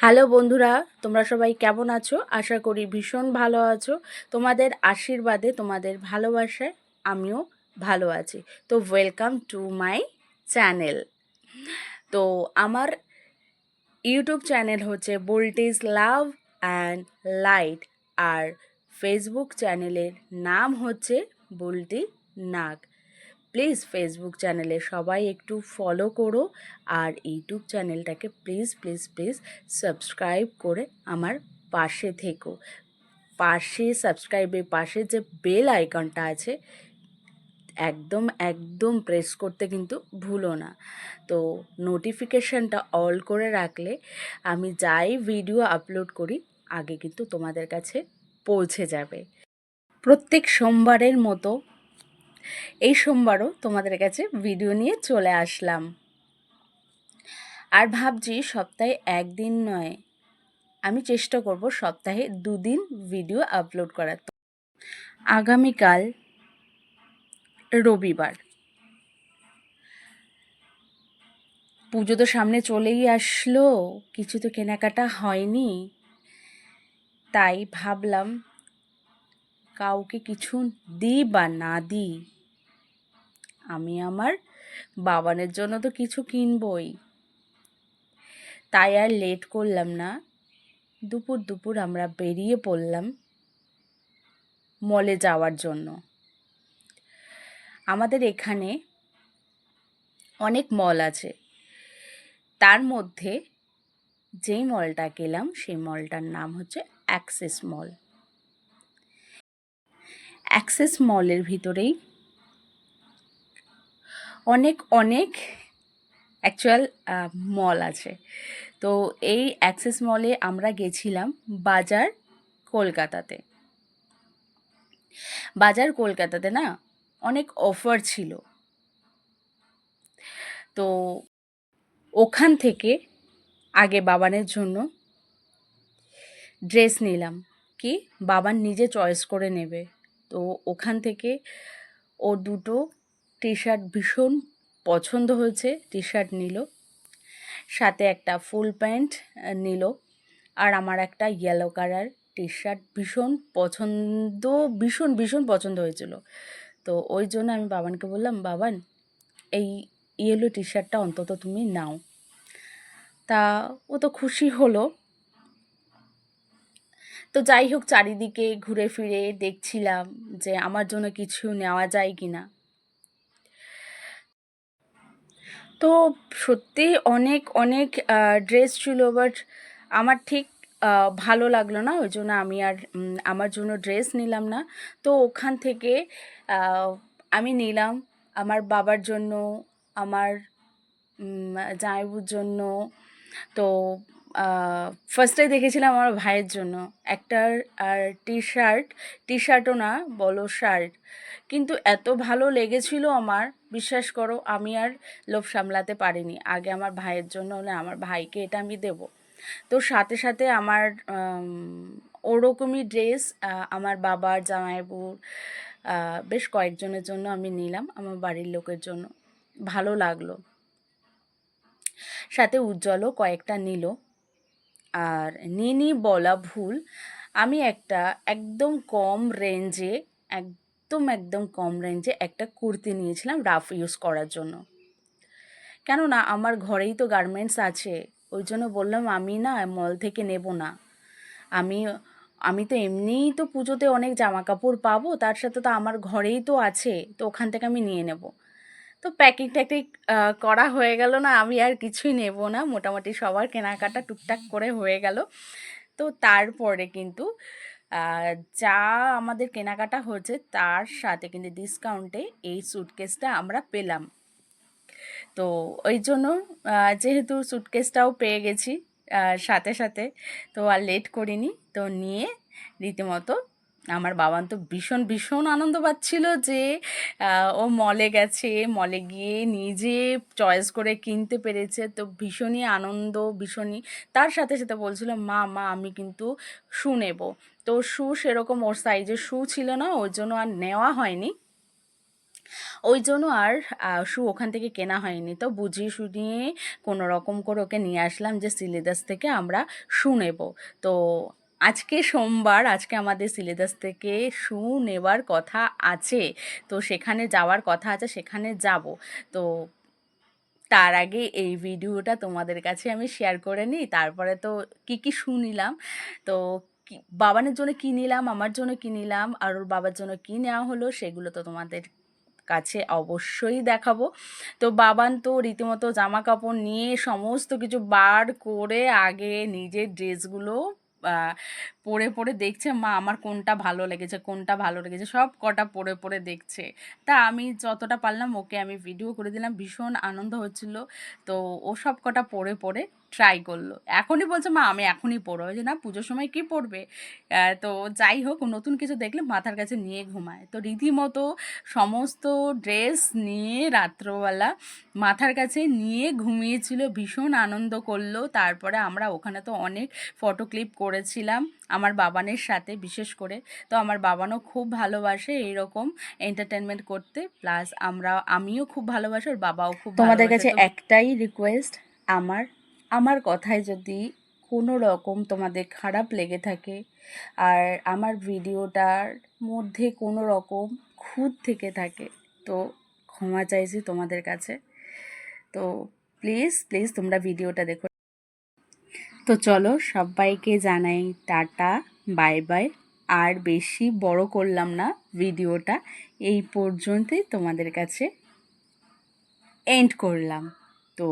Hello বন্ধুরা, তোমরা সবাই কেমন আছো? আশা করি ভীষণ ভালো আছো। তোমাদের আশীর্বাদে, তোমাদের ভালোবাসায় আমিও ভালো আছি। তো ওয়েলকাম টু মাই চ্যানেল তো আমার ইউটিউব চ্যানেল হচ্ছে বোল্টেজ লাভ অ্যান্ড লাইট আর ফেসবুক চ্যানেলের নাম হচ্ছে বুলটি নাগ প্লিজ ফেসবুক চ্যানেলে সবাই একটু ফলো করো আর ইউটিউব চ্যানেলটাকে প্লিজ প্লিজ প্লিজ সাবস্ক্রাইব করে আমার পাশে থেকো। পাশে সাবস্ক্রাইবের পাশে যে বেল আইকনটা আছে, একদম একদম প্রেস করতে কিন্তু ভুলো না। তো নোটিফিকেশানটা অল করে রাখলে আমি যাই ভিডিও আপলোড করি, আগে কিন্তু তোমাদের কাছে পৌঁছে যাবে। প্রত্যেক সোমবারের মতো এই সোমবারও তোমাদের কাছে ভিডিও নিয়ে চলে আসলাম। আর ভাবছি সপ্তাহে একদিন নয়, আমি চেষ্টা করব সপ্তাহে দুদিন ভিডিও আপলোড করার। আগামীকাল রবিবার। পুজো তো সামনে চলেই আসলো, কিছু তো কেনাকাটা হয়নি, তাই ভাবলাম কাউকে কিছু দিই বা না দিই আমি আমার বাবানের জন্য তো কিছু কিনবই। তাই আর লেট করলাম না। দুপুর দুপুর আমরা বেরিয়ে পড়লাম মলে যাওয়ার জন্য। আমাদের এখানে অনেক মল আছে। তার মধ্যে যেই মলটা গেলাম, সেই মলটার নাম হচ্ছে অ্যাক্সেস মল। অ্যাক্সেস মলের ভিতরেই। অনেক অনেক অ্যাকচুয়াল মল আছে। তো এই অ্যাক্সেস মলে আমরা গেছিলাম বাজার কলকাতাতে। বাজার কলকাতাতে না অনেক অফার ছিল। তো ওখান থেকে আগে বাবানের জন্য ড্রেস নিলাম। কি? বাবান নিজে চয়েস করে নেবে। তো ওখান থেকে ও দুটো টি শার্ট ভীষণ পছন্দ হয়েছে টি শার্ট নিল। সাথে একটা ফুল প্যান্ট নিল। আর আমার একটা ইয়েলো কালার টি শার্ট ভীষণ পছন্দ, ভীষণ ভীষণ পছন্দ হয়েছিল। তো ওই জন্য আমি বাবানকে বললাম, বাবান, এই ইয়েলো টি শার্টটা অন্তত তুমি নাও। তা ও তো খুশি হলো। তো যাই হোক, চারিদিকে ঘুরে ফিরে দেখছিলাম যে আমার জন্য কিছু নেওয়া যায় কি না তো সত্যি অনেক অনেক ড্রেস ছিল বাট আমার ঠিক ভালো লাগল না। ওই জন্য আমি আর আমার জন্য ড্রেস নিলাম না। তো ওখান থেকে আমি নিলাম আমার বাবার জন্য, আমার জামাইবুর জন্য। তো ফার্স্টে দেখেছিলাম আমার ভাইয়ের জন্য। একটার আর টি শার্ট টি শার্টও না, বলো শার্ট কিন্তু এত ভালো লেগেছিল আমার, বিশ্বাস করো, আমি আর লোভ সামলাতে পারিনি। আগে আমার ভাইয়ের জন্য হলে আমার ভাইকে এটা আমি দেব। তো সাথে সাথে আমার ওরকমই ড্রেস আমার বাবার, জামাইবুর বেশ কয়েকজনের জন্য আমি নিলাম আমার বাড়ির লোকের জন্য। ভালো লাগল। সাথে উজ্জ্বলও কয়েকটা নিল। আর নিনি বলা ভুল। আমি একটা একদম কম রেঞ্জে একদম একদম কম রেঞ্জে একটা কুর্তি নিয়েছিলাম রাফ ইউজ করার জন্য। কেননা আমার ঘরেই তো গার্মেন্টস আছে, ওই জন্য বললাম আমি না মল থেকে নেব না। আমি আমি তো এমনিই তো পুজোতে অনেক জামা কাপড় পাবো, তার সাথে তো আমার ঘরেই তো আছে, তো ওখান থেকে আমি নিয়ে নেব। তো প্যাকিং ট্যাকিং করা হয়ে গেল না, আমি আর কিছুই নেব না। মোটামুটি সবার কেনাকাটা টুকটাক করে হয়ে গেল। তো তারপরে কিন্তু যা আমাদের কেনাকাটা হয়েছে তার সাথে কিন্তু ডিসকাউন্টে এই স্যুটকেসটা আমরা পেলাম। তো ওই জন্য যেহেতু স্যুটকেসটাও পেয়ে গেছি সাথে সাথে, তো আর লেট করিনি। তো নিয়ে রীতিমতো আমার বাবান তো ভীষণ ভীষণ আনন্দ পাচ্ছিল যে ও মলে গেছে মলে গিয়ে নিজে চয়েস করে কিনতে পেরেছে। তো ভীষণই আনন্দ, ভীষণই তার সাথে সাথে বলছিল, মা মা, আমি কিন্তু শু নেব। তো শু সেরকম ওর সাইজের শু ছিল না, ওর জন্য আর নেওয়া হয়নি। ওই জন্য আর শু ওখান থেকে কেনা হয়নি। তো বুঝিয়ে শুনিয়ে কোনো রকম করে ওকে নিয়ে আসলাম যে, সিলেদাস থেকে আমরা শু নেব। তো আজকে সোমবার, আজকে আমাদের সিলেদাস থেকে শু নেবার কথা আছে। তো সেখানে যাওয়ার কথা আছে, সেখানে যাব। তো তার আগে এই ভিডিওটা তোমাদের কাছে আমি শেয়ার করে নিই। তারপরে তো কি কি শুনিলাম তো বাবানের জন্য কী নিলাম? আমার জন্য কী নিলাম? আর ওর বাবার জন্য কী নেওয়া হলো? সেগুলো তো তোমাদের কাছে অবশ্যই দেখাবো। তো বাবান তো রীতিমতো জামা কাপড় নিয়ে সমস্ত কিছু বার করে আগে নিজের ড্রেসগুলো uh, পরে পরে দেখছে, মা, আমার কোনটা ভালো লেগেছে, কোনটা ভালো লেগেছে? সব কটা পরে পরে দেখছে। তা আমি যতটা পারলাম, ওকে আমি ভিডিও করে দিলাম, ভীষণ আনন্দ হচ্ছিল। তো ও সব কটা পরে পরে ট্রাই করল। এখনই বলছে, মা, আমি এখনই পড়ব। যে না, পুজোর সময় কি পড়বে? তো যাই হোক নতুন কিছু দেখলে মাথার কাছে নিয়ে ঘুমায়। তো রীতিমতো সমস্ত ড্রেস নিয়ে রাত্রবেলা মাথার কাছে নিয়ে ঘুমিয়েছিল, ভীষণ আনন্দ করল। তারপরে আমরা ওখানে তো অনেক ফটো ক্লিপ করেছিলাম। আমার বাবানের সাথে বিশেষ করে। তো আমার বাবানও খুব ভালোবাসে এইরকম এন্টারটেনমেন্ট করতে। প্লাস আমরা আমিও খুব ভালোবাসি ওর বাবাও খুব তোমাদের কাছে একটাই রিকোয়েস্ট আমার আমার কথায় যদি কোনো রকম তোমাদের খারাপ লেগে থাকে আর আমার ভিডিওটার মধ্যে কোনো রকম খুঁত থেকে থাকে তো ক্ষমা চাইছি তোমাদের কাছে। তো প্লিজ প্লিজ তোমরা ভিডিওটা দেখো। তো চলো সবাইকে জানাই টাটা, বাই বাই। আর বেশি বড় করলাম না ভিডিওটা, এই পর্যন্তই তোমাদের কাছে এন্ড করলাম। তো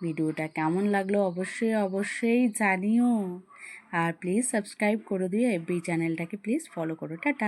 ভিডিওটা কেমন লাগল অবশ্যই অবশ্যই জানিও। আর প্লিজ সাবস্ক্রাইব করে দিও এফবি চ্যানেলটাকে প্লিজ ফলো করো। টাটা।